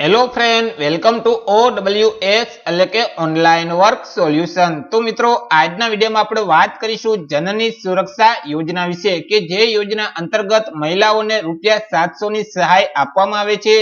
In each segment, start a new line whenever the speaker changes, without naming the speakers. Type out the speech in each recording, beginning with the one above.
Hello friend welcome to ઓ એટલે કે ઓનલાઈન વર્ક સોલ્યુશન તો મિત્રો, આજના વિડીયોમાં આપણે વાત કરીશું જનની સુરક્ષા યોજના વિશે, કે જે યોજના અંતર્ગત મહિલાઓને રૂપિયા સાતસો ની સહાય આપવામાં આવે છે.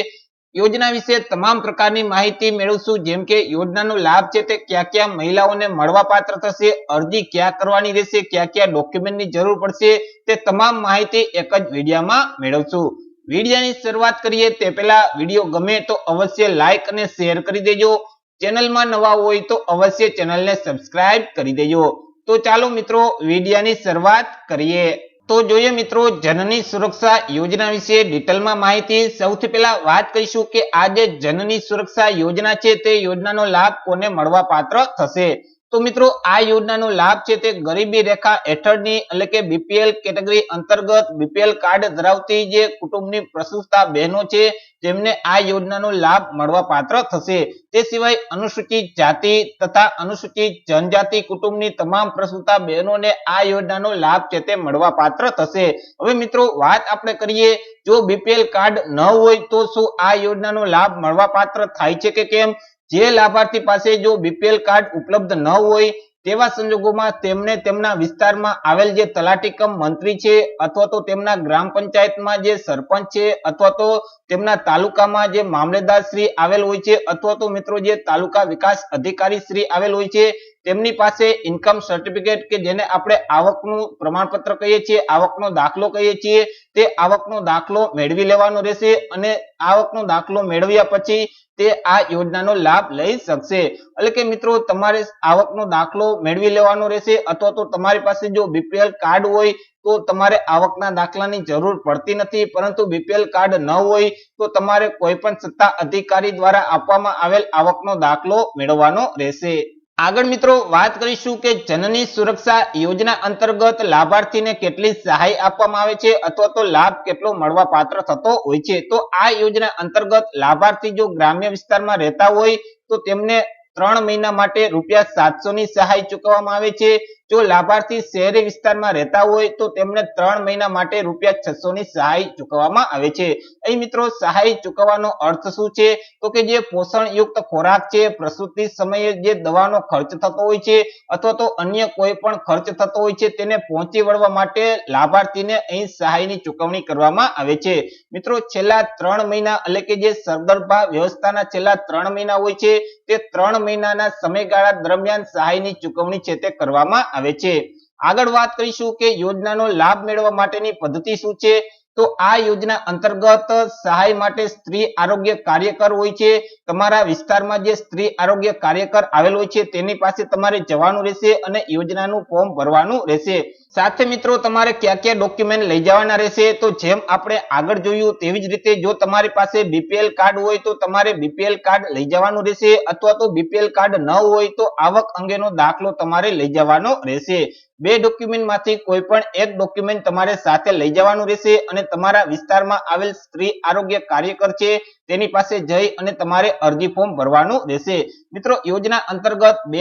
યોજના વિશે તમામ પ્રકારની માહિતી મેળવશું, જેમ કે યોજનાનો લાભ છે તે ક્યાં ક્યાં મહિલાઓને મળવા પાત્ર થશે, અરજી ક્યાં કરવાની રહેશે, ક્યાં ક્યાં ડોક્યુમેન્ટની જરૂર પડશે, તે તમામ માહિતી એક જ વિડીયોમાં મેળવશું. વિડીયોની શરૂઆત કરીએ તે પહેલા વીડિયો ગમે તો અવશ્ય લાઈક અને શેર કરી દેજો. ચેનલમાં નવા હોય તો અવશ્ય ચેનલને સબસ્ક્રાઇબ કરી દેજો. તો ચાલો મિત્રો વિડીયોની શરૂઆત કરીએ. તો જોઈએ મિત્રો જનની સુરક્ષા યોજના વિશે ડિટેલમાં માહિતી. સૌથી પહેલા વાત કરીશું કે આ જે જનની સુરક્ષા યોજના છે તે યોજનાનો લાભ કોને મળવા પાત્ર થશે? તો મિત્રો, આ યોજનાનો લાભ છે તે ગરીબી રેખા હેઠળની એટલે કે બીપીએલ કેટેગરી અંતર્ગત બીપીએલ કાર્ડ ધરાવતી જે કુટુંબની પ્રસુતા બહેનો છે તેમને આ યોજનાનો લાભ મળવા પાત્ર થશે. તે સિવાય અનુસૂચિત જાતિ તથા અનુસૂચિત જનજાતિ કુટુંબની તમામ પ્રસુતા બહેનોને આ યોજનાનો લાભ છે તે મળવા પાત્ર થશે. હવે મિત્રો, વાત આપણે કરીએ, જો બીપીએલ કાર્ડ ન હોય તો શું આ યોજનાનો લાભ મળવા પાત્ર થાય છે કે કેમ? જે લાભાર્થી પાસે જો બીપીએલ કાર્ડ ઉપલબ્ધ ન હોય તેવા સંજોગોમાં તેમને તેમના વિસ્તારમાં આવેલ જે તલાટી કમ મંત્રી છે અથવા તો તેમના ગ્રામ પંચાયતમાં જે સરપંચ છે અથવા તો તેમના તાલુકામાં જે મામલેદાર શ્રી આવેલ હોય છે અથવા તો મિત્રો જે તાલુકા વિકાસ અધિકારી શ્રી આવેલ હોય છે, તેમની પાસે ઇન્કમ સર્ટિફિકેટ કે જેને આપણે આવકનું પ્રમાણપત્ર કહીએ છીએ, આવકનો દાખલો કહીએ છીએ, તે આવકનો દાખલો મેળવી લેવાનો રહેશે અને આવકનો દાખલો મેળવ્યા પછી તે આ યોજનાનો લાભ લઈ શકશે. એટલે કે મિત્રો તમારે આવકનો દાખલો મેળવી લેવાનું રહેશે અથવા તો તમારી પાસે જો બીપીએલ કાર્ડ હોય તો તમારે આવકના દાખલાની જરૂર પડતી નથી. પરંતુ બીપીએલ કાર્ડ ન હોય તો તમારે કોઈ પણ સત્તા અધિકારી દ્વારા આપવામાં આવેલ આવકનો દાખલો મેળવવાનો રહેશે. આગળ મિત્રો વાત કરીશું કે જનની સુરક્ષા યોજના અંતર્ગત લાભાર્થીને કેટલી સહાય આપવામાં આવે છે અથવા તો લાભ કેટલો મળવા પાત્ર થતો હોય છે. તો આ યોજના અંતર્ગત લાભાર્થી જો ગ્રામ્ય વિસ્તારમાં રહેતા હોય તો તેમને ત્રણ મહિના માટે રૂપિયા સાતસો ની સહાય ચૂકવવામાં આવે છે. જો લાભાર્થી શહેરી વિસ્તારમાં રહેતા હોય તો તેમને ત્રણ મહિના માટે રૂપિયા છસો ની સહાય ચૂકવવામાં આવે છે. અહીં મિત્રો સહાય ચૂકવવાનો અર્થ શું છે? તો કે જે પોષણ યુક્ત ખોરાક છે, પ્રસૂતિ સમયે જે દવાનો ખર્ચ થતો હોય છે અથવા તો અન્ય કોઈ પણ ખર્ચ થતો હોય છે તેને પહોંચી વળવા માટે લાભાર્થીને અહીં સહાયની ચૂકવણી કરવામાં આવે છે. મિત્રો છેલ્લા ત્રણ મહિના એટલે કે જે સરગર્ભા વ્યવસ્થાના છેલ્લા ત્રણ મહિના હોય છે તે ત્રણ મહિનાના સમયગાળા દરમિયાન સહાયની ચૂકવણી છે તે કરવામાં આવે છે. આગળ વાત કરીશું કે યોજનાનો લાભ મેળવવા માટેની પદ્ધતિ શું છે? તો આ યોજના અંતર્ગત સહાય માટે સ્ત્રી આરોગ્ય કાર્યકર હોય છે. તમારા વિસ્તારમાં જે સ્ત્રી આરોગ્ય કાર્યકર આવેલ હોય છે, તેની પાસે તમારે જવાનું રહેશે અને યોજનાનું ફોર્મ ભરવાનું રહેશે. સાથે મિત્રો, તમારે કયા કયા ડોક્યુમેન્ટ લઈ જવાના રહેશે? તો જેમ આપણે આગળ જોયું તેવી જ રીતે જો તમારી પાસે બીપીએલ કાર્ડ હોય તો તમારે બીપીએલ કાર્ડ લઈ જવાનું રહેશે. અથવા તો બીપીએલ કાર્ડ ન હોય તો આવક અંગેનો દાખલો તમારે લઈ જવાનો રહેશે. બે ડોક્યુમેન્ટમાંથી કોઈ પણ એક ડોક્યુમેન્ટ તમારે સાથે લઈ જવાનું રહેશે અને તમારા વિસ્તારમાં આવેલ સ્ત્રી આરોગ્ય કાર્યકર છે. તેની પાસે જઈ અને તમારે અરજી ફોર્મ ભરવાનું રહેશે. મિત્રો, યોજના અંતર્ગત બે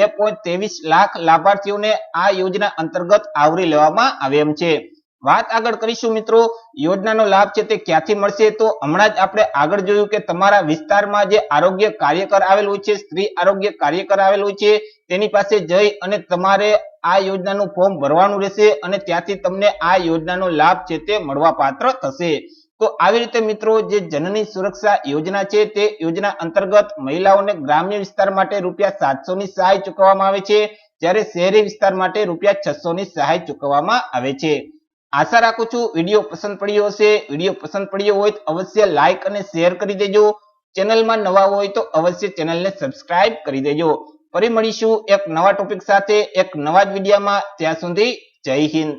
લાખ લાભાર્થીઓને આ યોજના અંતર્ગત આવરી લેવામાં આવે છે. વાત આગળ કરીશું મિત્રો, યોજનાનો લાભ છે તે ક્યાંથી મળશે? તો હમણાં જ આપણે આગળ જોયું કે તમારા વિસ્તારમાં જે આરોગ્ય કાર્યકર આવેલું છે, સ્ત્રી આરોગ્ય કાર્યકર આવેલું છે, તેની પાસે જઈ અને તમારે આ યોજનાનું ફોર્મ ભરવાનું રહેશે અને ત્યાંથી તમને આ યોજનાનો લાભ છે તે મળવા પાત્ર થશે. તો આવી રીતે મિત્રો જે જનની સુરક્ષા યોજના છે તે યોજના અંતર્ગત મહિલાઓને ગ્રામ્ય વિસ્તાર માટે રૂપિયા સાતસો ની સહાય ચૂકવવામાં આવે છે, જ્યારે શહેરી વિસ્તાર માટે રૂપિયા છસો ની સહાય ચૂકવવામાં આવે છે. આશા રાખું છું વીડિયો પસંદ પડ્યો હશે. વીડિયો પસંદ પડ્યો હોય તો અવશ્ય લાઇક અને શેર કરી દેજો. ચેનલમાં નવા હોય તો અવશ્ય ચેનલને સબસ્ક્રાઇબ કરી દેજો. ફરી મળીશું એક નવા ટોપિક સાથે, એક નવા જ વિડીયોમાં. ત્યાં સુધી જય હિન્દ.